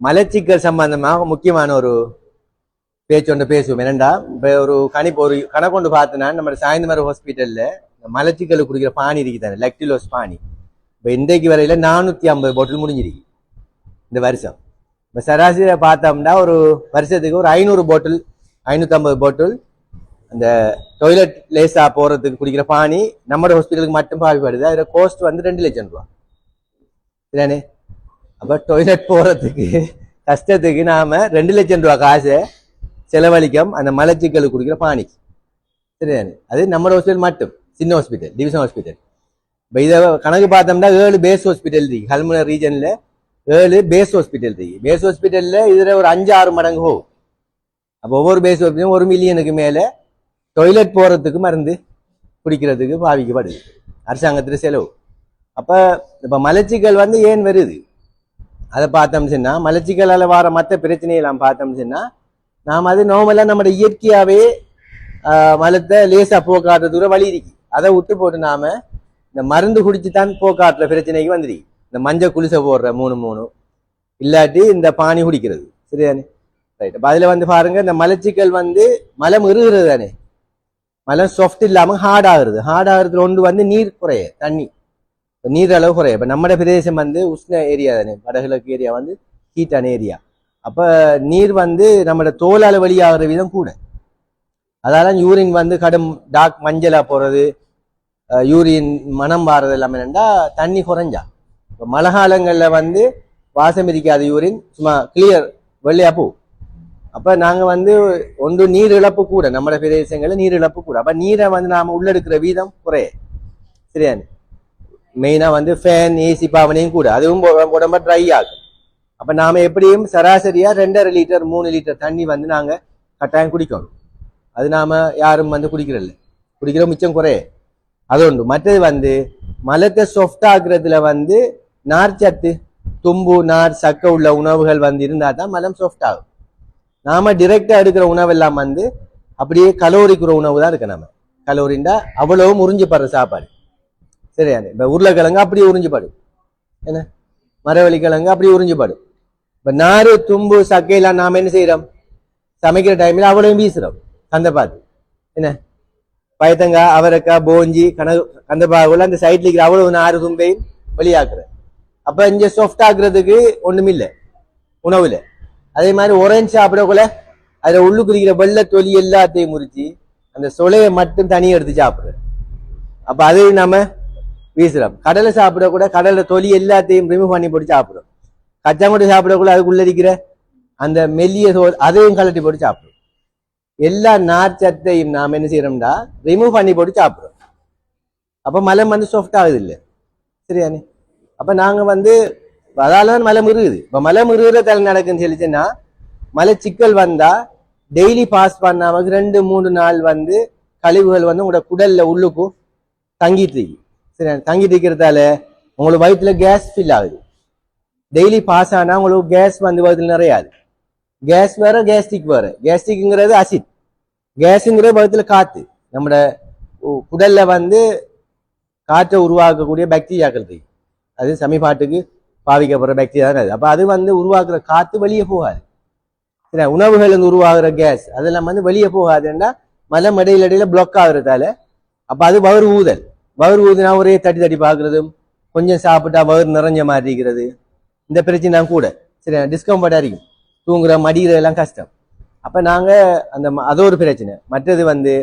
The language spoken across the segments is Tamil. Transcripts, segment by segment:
மலச்சிக்கல் சம்பந்தமாக முக்கியமான ஒரு பேச்சு ஒன்று பேசுவோம். என்னண்டா இப்போ ஒரு கணிப்பு ஒரு கணக்கொண்டு பார்த்தோன்னா நம்ம சாயந்தரம் ஹாஸ்பிட்டல்ல மலச்சிக்கல் குடிக்கிற பானி இருக்குதானே லெக்டிலோஸ் பானி. இப்போ இன்றைக்கு வரையில நானூற்றி ஐம்பது பாட்டில் முடிஞ்சிருக்கு இந்த வருஷம். இப்போ சராசரியை பார்த்தோம்னா ஒரு வருஷத்துக்கு ஒரு ஐநூறு பாட்டில் ஐநூற்றம்பது பாட்டில் அந்த டொய்லெட் லேசா போகிறதுக்கு குடிக்கிற பானி நம்ம ஹாஸ்பிட்டலுக்கு மட்டும் பாவிப்படுது அதில் கோஸ்ட் வந்து ரெண்டு லட்சம் ரூபா சரியானே அப்போ டொய்லெட் போகிறதுக்கு கஷ்டத்துக்கு நாம் ரெண்டு லட்சம் ரூபா காசை செலவழிக்கும் அந்த மலச்சிக்கல் குடிக்கிற பானிக்கு சரிதானே? அது நம்ம ஹாஸ்பிட்டல் மட்டும். சின்ன ஹாஸ்பிட்டல் டிவிஷன் ஹாஸ்பிட்டல் இப்போ இதை கணக்கு பார்த்தோம்னா ஏழு பேஸ் ஹாஸ்பிட்டல் இருக்கு. கல்முனை ரீஜனில் ஏழு பேஸ் ஹாஸ்பிட்டல் இருக்கு. பேஸ் ஹாஸ்பிட்டலில் இதில் ஒரு அஞ்சு ஆறு மடங்கு போகும். அப்போ ஒவ்வொரு பேஸ் ஹாஸ்பிட்டலும் ஒரு மில்லியனுக்கு மேலே டொய்லெட் போகிறதுக்கு மருந்து குடிக்கிறதுக்கு பாவிக்கப்படுது. அரசாங்கத்தில் செலவு. அப்போ இப்போ மலச்சிக்கல் வந்து ஏன் வருது? அதை பார்த்தோம் சொன்னால் மலச்சிக்கலால் வர மற்ற பிரச்சனையெல்லாம் பார்த்தோம் சொன்னால் நாம் அது நார்மலாக நம்மளோட இயற்கையாகவே மலத்தை லேசாக போக்காட்டுறதுக்கு வழி இருக்கு. அதை விட்டு போட்டு நாம இந்த மருந்து குடிச்சு தான் போக்காட்டுற பிரச்சனைக்கு வந்துருக்கு. இந்த மஞ்சள் குளிசை போடுற மூணு மூணு. இல்லாட்டி இந்த பானி குடிக்கிறது. சரிதானே? ரைட் அப்போ அதில் வந்து பாருங்கள் இந்த மலச்சிக்கல் வந்து மலம் இருகிறது தானே? மலம் சாஃப்ட் இல்லாமல் ஹார்ட் ஆகுறது. ஹார்ட் ஆகுறதுல ஒன்று வந்து நீர் குறைய தண்ணி. நீர் அளவு குறைய. இப்போ நம்ம பிரதேசம் வந்து உஷ்ண ஏரியா தானே. வடகிழக்கு ஏரியா வந்து ஹீட்டான ஏரியா. அப்போ நீர் வந்து நம்மளோட தோலால் வெளியாகிற விதம் கூட. அதால யூரின் வந்து கடும் டாக் மஞ்சளாக போகிறது யூரின் மனம் வாரது எல்லாமே என்னன்னா தண்ணி குறைஞ்சா. இப்போ மழை காலங்களில் வந்து வாசம் இருக்காது யூரின் சும்மா கிளியர் வெள்ளையா போ அப்போ நாங்கள் வந்து ஒன்று நீர் இழப்பு கூட. நம்ம பிரதேசங்களில் நீர் இழப்பு கூட. அப்போ நீரை வந்து நாம் உள்ளெடுக்கிற வீதம் குறைய. சரியானு மெயினாக வந்து ஃபேன் ஏசி பாவனையும் கூட. அதுவும் உடம்ப ட்ரை ஆகும் அப்போ நாம் எப்படியும் சராசரியாக ரெண்டரை லிட்டர் மூணு லிட்டர் தண்ணி வந்து நாங்கள் கட்டாயம் குடிக்கணும். அது நாம் யாரும் வந்து குடிக்கிறதில்ல. குடிக்கிற மிச்சம் குறைய. அது உண்டு. மற்றது வந்து மலத்தை soft ஆக்குறதுல வந்து நார்ச்சத்து தும்பு நார் சக்க உள்ள உணவுகள் வந்து இருந்தால் தான் மலம் சாஃப்ட் ஆகும். நாம் டிரெக்டாக எடுக்கிற உணவெல்லாம் வந்து அப்படியே கலோரிக்குற உணவு தான் இருக்கு நம்ம. கலோரிண்டா முறிஞ்சு படுற சாப்பாடு. சரியா இப்போ உருளைக்கிழங்கு அப்படியே உறிஞ்சுப்பாடு என்ன? மரவள்ளி கிழங்கு அப்படியே உறிஞ்சுப்பாடு இப்போ நாறு தும்பு சக்கையெல்லாம் நாம் என்ன செய்கிறோம் சமைக்கிற டைமில் அவ்வளோ வீசுகிறோம் கந்தப்பாத்து என்ன? பயத்தங்காய் அவரைக்காய் போஞ்சி கனகு கந்தப்பாக்குள்ள அந்த சைட்ல இருக்கிற அவ்வளவு நாறு தும்பையும் வெளியாக்குறேன். அப்போ இங்கே சாஃப்ட் ஆக்குறதுக்கு ஒன்றுமில்லை உணவில். அதே மாதிரி ஒரேஞ்ச் சாப்பிடக்குள்ள அதில் உள்ளுக்கு இருக்கிற வெள்ளை தொலி எல்லாத்தையும் முறிச்சு அந்த சொலையை மட்டும் தனியாக எடுத்து சாப்பிட்றேன். அப்போ அதையும் நம்ம வீசுறோம் கடலை சாப்பிட கூட கடலை தொலி எல்லாத்தையும் ரிமூவ் பண்ணி போட்டு சாப்பிடுறோம் சாப்பிட கூட அதுக்குள்ள இருக்கிற அந்த மெல்லிய சோ அதையும் கலட்டி போட்டு சாப்பிடும். எல்லா நார்ச்சத்தையும் நாம் என்ன செய்யறோம்டா? ரிமூவ் பண்ணி போட்டு சாப்பிடுறோம் அப்போ மலம் வந்து சாஃப்ட் ஆகுது இல்லை சரியானே? அப்போ நாங்கள் வந்து அதால தான் மலம் இப்போ மலை மலம் தலை நடக்குன்னு சொல்லிச்சுன்னா மலச்சிக்கல் வந்தா டெய்லி பாஸ் பண்ணாமல் ரெண்டு மூணு நாள் வந்து கழிவுகள் வந்து உங்களோட குடல்ல உள்ளுக்கும் தங்கிட்டு இருக்கு. சரி தங்கிட்டு இருக்கிறதால உங்களுக்கு வயிற்றுல கேஸ் ஃபில் ஆகுது. டெய்லி பாஸ் ஆனால் உங்களுக்கு கேஸ் வந்து வயிற்றுல நிறையாது. கேஸ் வேற கேஸ்டிக் வேற. கேஸ்டிக்ங்கிறது அசிட் கேஸுங்கிறது வயிற்றுல காற்று நம்மட உடல்ல வந்து காற்றை உருவாக்கக்கூடிய பாக்டீரியாக்கள் இருக்கு. அது சமீபாட்டுக்கு பாவிக்கப்படுற பாக்டீரியா தான் அது. அது வந்து உருவாக்குற காற்று வெளியே போகாது. சரி உணவுகள் வந்து உருவாகிற கேஸ் அதெல்லாம் வந்து வெளியே போகாதுன்னா மலை இடையில இடையில பிளாக் ஆகுறதால அப்போ அது வயிறு ஊதல். வயிறு ஊதினா ஒரே தட்டி தட்டி பார்க்கறதும் கொஞ்சம் சாப்பிட்டா வயிறு நிறைஞ்ச மாதிரி இருக்கிறது. இந்த பிரச்சனை தான் கூட. சரி டிஸ்கம்ஃபர்டா இருக்கும். தூங்குற மடிகிற எல்லாம் கஷ்டம். அப்போ நாங்கள் அந்த ம- அது ஒரு பிரச்சனை. மற்றது வந்து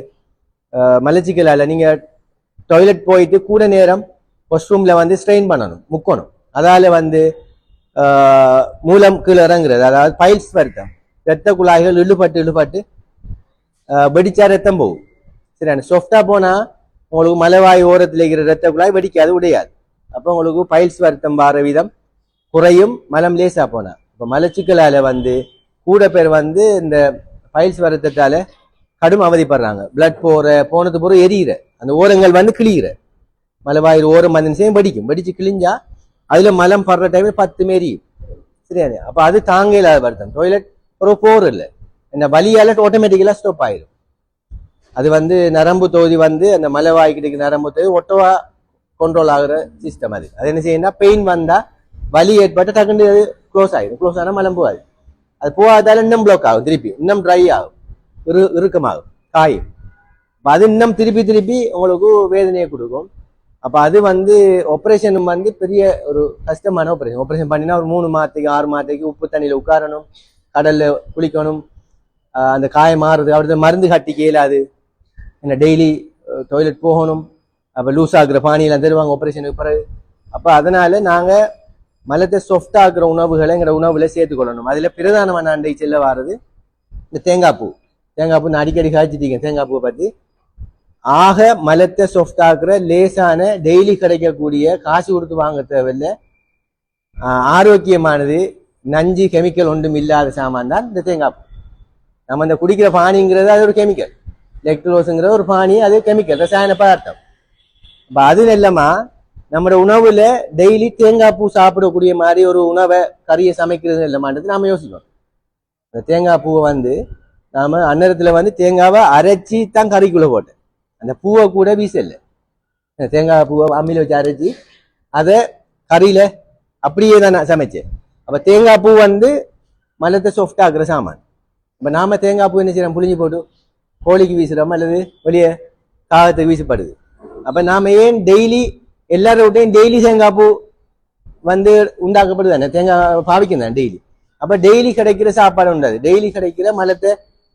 மலச்சிக்கலால் நீங்கள் டாய்லெட் போயிட்டு கூட நேரம் வாஷ்ரூமில் வந்து ஸ்ட்ரெயின் பண்ணணும் முக்கணும். அதால் வந்து மூலம் கீழே இறங்குறது. அதாவது பைல்ஸ் வருத்தம். ரத்த குழாய்கள் இழுபட்டு இழுபட்டு வெடிச்சா ரத்தம் போகும். சரியான சாஃப்டாக போனால் உங்களுக்கு மலைவாய் ஓரத்தில் இருக்கிற ரத்த குழாய் வெடிக்காது உடையாது. அப்போ உங்களுக்கு பைல்ஸ் வருத்தம் வார விதம் குறையும். மலம் லேசா போனா. இப்போ மலச்சிக்கலால வந்து கூட பேர் வந்து இந்த பைல்ஸ் வருத்தத்தால கடும் அவதிப்படுறாங்க. பிளட் போற போனது போற எரியிற. அந்த ஓரங்கள் வந்து கிளியிற மலைவாயில் ஓரம் வந்து செய்யும்? வெடிக்கும். வெடிச்சு கிழிஞ்சா அதுல மலம் படுற டைம்ல பத்து மேரியும் சரியானே அப்ப அது தாங்க இல்லாத வருத்தம். டாய்லெட் ஒரு போர் இல்லை. இந்த வலியால ஆட்டோமேட்டிக்கலா ஸ்டாப் ஆயிடும் அது வந்து நரம்பு தொகுதி வந்து அந்த மலைவாய்க்கிட்டு நரம்பு தொகுதி ஒட்டவா கண்ட்ரோல் ஆகுற சிஸ்டம் அது. அது என்ன செய்யணும்னா பெயின் வந்தால் வலி ஏற்பட்டு டக்குன்னு அது க்ளோஸ் ஆகிடும் க்ளோஸ் ஆனால் மலம் போகாது அது போகாதால இன்னும் ப்ளாக் ஆகும் திருப்பி. இன்னும் ட்ரை ஆகும். இரு இறுக்கமாகும். காயும். அப்போ அது இன்னும் திருப்பி திருப்பி உங்களுக்கு வேதனையை கொடுக்கும். அப்போ அது வந்து ஆப்ரேஷன் வந்து பெரிய ஒரு கஷ்டமான ஆப்ரேஷன் ஆப்ரேஷன் பண்ணினா ஒரு மூணு மாதத்துக்கு ஆறு மாதத்துக்கு உப்பு தண்ணியில் உட்காரணும். கடலில் குளிக்கணும். அந்த காயம் மாறுறது அவரது மருந்து கட்டிக்க இயலாது. என்ன டெய்லி டாய்லெட் போகணும். அப்போ லூஸ் ஆகுற பானியெல்லாம் தருவாங்க ஆப்ரேஷனுக்கு பிறகு. அப்போ அதனால நாங்கள் மலத்தை soft ஆக்குற உணவுகளை எங்களோட உணவில் சேர்த்துக்கொள்ளணும். அதுல பிரதானமான அண்டை செல்ல வாரது இந்த தேங்காய் பூ. தேங்காய் பூ நான் அடிக்கடி காய்ச்சிட்டீங்க தேங்காய் பூவை பற்றி ஆக மலத்தை soft ஆக்குற லேசான டெய்லி கிடைக்கக்கூடிய காசு கொடுத்து வாங்க தேவையில்ல. ஆரோக்கியமானது நஞ்சு கெமிக்கல் ஒன்றும் இல்லாத சாமான் தான் இந்த தேங்காய் பூ. நம்ம இந்த குடிக்கிற பானிங்கிறது அது ஒரு கெமிக்கல் லெக்ட்ரோஸுங்கிற ஒரு பானி அது கெமிக்கல் ரசாயன பதார்த்தம். இப்போ அது இல்லாமல் நம்ம உணவுல டெய்லி தேங்காய் பூ சாப்பிடக்கூடிய மாதிரி ஒரு உணவை கறியை சமைக்கிறது இல்லைமான்றது நாம் யோசிக்கணும். அந்த தேங்காய் பூவை வந்து நாம் அன்னரத்தில் வந்து தேங்காவை அரைச்சி தான் கறிக்குள்ளே போட்டேன். அந்த பூவை கூட வீசல. தேங்காய் பூவை அம்மியில் வச்சு அரைச்சி அதை கறியில் அப்படியே தான் நான் சமைச்சேன். அப்போ தேங்காய் பூ வந்து மலத்தை சாஃப்டாக்குற சாமான். இப்போ நாம் தேங்காய் பூ என்ன செய்யறோம்? புளிஞ்சு போட்டு கோழிக்கு வீசுறோம் அல்லது வெளியே காகத்துக்கு வீசப்படுது. அப்போ நாம் ஏன் டெய்லி எல்லாரோட்டையும் டெய்லி தேங்காய் பூ வந்து உண்டாக்கப்படுது தானே? தேங்காய் பாவிக்கும் தான் டெய்லி? அப்போ டெய்லி கிடைக்கிற சாப்பாடு உண்டாது. டெய்லி கிடைக்கிற மலத்தை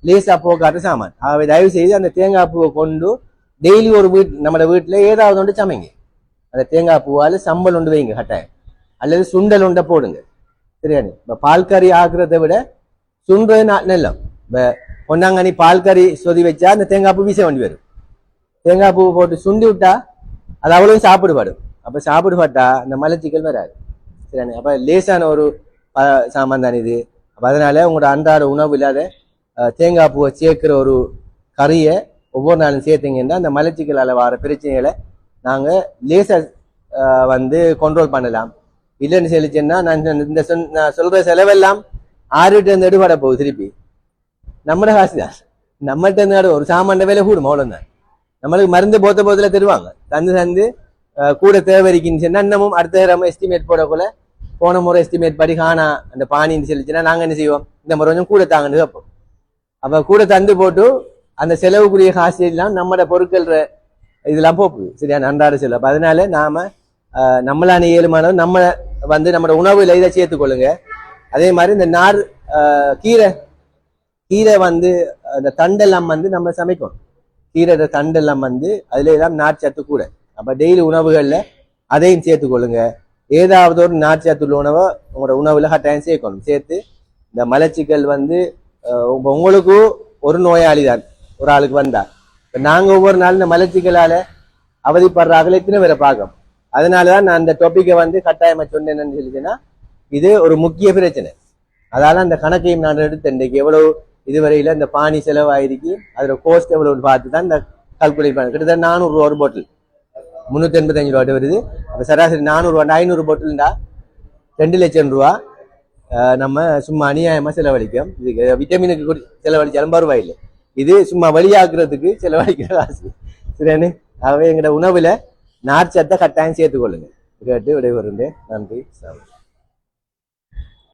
லேசாக போக்காட்டு சாமான். ஆகவே தயவு செய்து அந்த தேங்காய் பூவை கொண்டு டெய்லி ஒரு வீட் நம்மளோட வீட்டில் ஏதாவது ஒன்று சமைங்க. அந்த தேங்காய் பூவால் சம்பல் உண்டு வைங்க கட்டாயம். அல்லது சுண்டல் உண்டை போடுங்க. சரியானு இப்போ பால் கறி ஆக்குறதை விட சுண்டது நல்லம். இப்போ பொன்னாங்கண்ணி பால் கறி சொதி வச்சா அந்த தேங்காய் பூ வீச வேண்டி வரும் தேங்காய் பூ போட்டு சுண்டி விட்டா அது அவ்வளவு சாப்பிடுபாடு அப்ப சாப்பிடுபாட்டா அந்த மலச்சிக்கல் வராது சரியானு அப்ப லேசான ஒரு சாமான் தான் இது அப்ப அதனால உங்களோட அன்றாட உணவு இல்லாத தேங்காய் பூவை சேர்க்கிற ஒரு கறியை ஒவ்வொரு நாளும் சேர்த்தீங்கன்னா அந்த மலச்சிக்கலால வர பிரச்சனைகளை நாங்க லேசா வந்து கண்ட்ரோல் பண்ணலாம் இல்லைன்னு சொல்லிச்சேன்னா நான் இந்த- சொல் நான் சொல்ற செலவெல்லாம் ஆறு எடுபட போகுது திருப்பி நம்மளோட காசு தான் நம்மகிட்ட இருந்து ஒரு சாமான் வேலை கூடும் அவ்வளோதான் நம்மளுக்கு மருந்து போத்த போத்துல தருவாங்க தந்து தந்து கூட தேவைக்குன்னு சொன்னால் இன்னமும் அடுத்த நம்ம எஸ்டிமேட் போடக்குள்ள போன முறை எஸ்டிமேட் படி காணா அந்த பாணின்னு சொல்லிச்சுன்னா நாங்கள் என்ன செய்வோம் இந்த முறை கொஞ்சம் கூட தாங்கன்னு கேட்போம் அப்போ கூட தந்து போட்டு அந்த செலவுக்குரிய காசு எல்லாம் நம்மட பொருட்கள் இதெல்லாம் போகுது சரியா நன்றாட செலவு அப்போ அதனால நாம் நம்மளான ஏழுமானது நம்ம வந்து நம்மளோட உணவுல இதை சேர்த்துக்கொள்ளுங்க அதே மாதிரி இந்த நார் கீரை கீரை வந்து அந்த தண்டெல்லாம் வந்து நம்ம சமைக்கணும். கீரை தண்டெல்லாம் வந்து அதுல எல்லாம் நார்ச்சத்து கூட. அப்ப டெய்லி உணவுகள்ல அதையும் சேர்த்துக்கொள்ளுங்க ஏதாவது ஒரு நார்ச்சத்துள்ள உணவை உங்களோட உணவுல கட்டாயம் சேர்க்கணும். சேர்த்து இந்த மலச்சிக்கல் வந்து அஹ், உங்களுக்கு ஒரு நோயாளி தான் ஒரு ஆளுக்கு வந்தா. இப்ப நாங்க ஒவ்வொரு நாள் இந்த மலச்சிக்கலால அவதிப்படுறாங்களே எத்தனை பேரை அதனால அதனாலதான் நான் அந்த டொபிக்கை வந்து கட்டாயமா சொன்னேன் சொல்லிச்சுன்னா இது ஒரு முக்கிய பிரச்சனை. அதால அந்த கணக்கையும் நான் எடுத்து இன்றைக்கு எவ்வளவு இதுவரையில் இந்த பானி செலவாயிருக்கு. அதில் கோஸ்ட் எவ்வளோன்னு பார்த்து தான் இந்த கால்குலேட் பண்ண. கிட்டத்தட்ட நானூறுரூவா ஒரு பாட்டில் முந்நூற்றி எண்பத்தஞ்சு ரூபாட்டு வருது. அப்போ சராசரி நானூறுரூவா ஐநூறு பாட்டில்டா ரெண்டு லட்சம் ரூபா. நம்ம சும்மா அநியாயமாக செலவழிக்கும் இதுக்கு விட்டமினுக்கு குடி- செலவழிச்சாலும் பரவாயில்லை. இது சும்மா வழியாக்குறதுக்கு செலவழிக்கிற காசு. சரியானு ஆகவே எங்களோட உணவில் நார்ச்சத்தை கட்டாயம் சேர்த்துக்கொள்ளுங்க. கேட்டு விடைபெறுண்டேன் நன்றி. சாமி